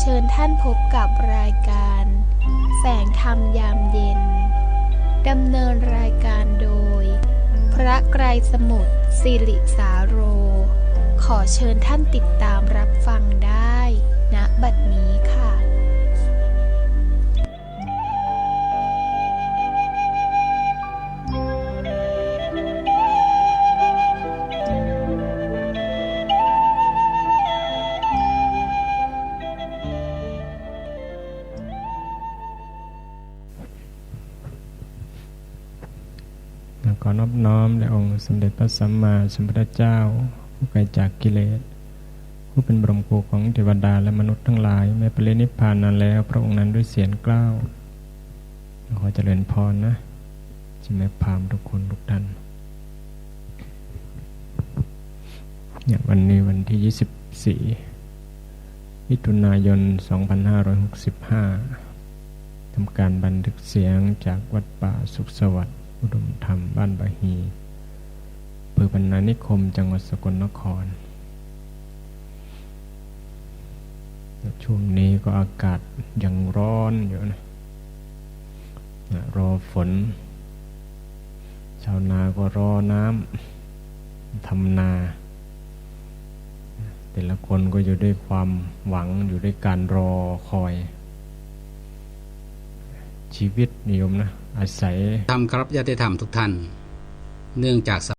เชิญท่านพบกับรายการ แสงธรรมยามเย็น ดำเนินรายการโดย พระไกรสมุทรสิริสาโร ขอเชิญท่านติดตามรับฟังได้ณบัดนี้ค่ะ ขอนอบน้อมแด่องค์สมเด็จพระสัมมาสัมพุทธเจ้า ผู้ไกลจากกิเลส ผู้เป็นบรมครูของเทวดาและมนุษย์ทั้งหลาย แม้ปรินิพพานนานแล้ว พระองค์นั้นด้วยเสียงกล้าวขอเจริญพรนะจิแม่พามทุกคนทุกท่านเนี่ยวันนี้วันที่ 24 มิถุนายน 2565ทำการบันทึกเสียงจากวัดป่าสุขสวัสดิ์ อุดมธรรมบ้านบาฮีอำเภอบรรณานิคมจังหวัดสกลนคร ช่วงนี้ก็อากาศยังร้อนอยู่นะนะ รอฝน ชาวนาก็รอน้ำทำนา แต่ละคนก็อยู่ด้วยความหวังอยู่ด้วยการรอคอย ชีวิตนิยมนะ อาศัยทำครับญาติธรรมทุกท่าน เนื่องจาก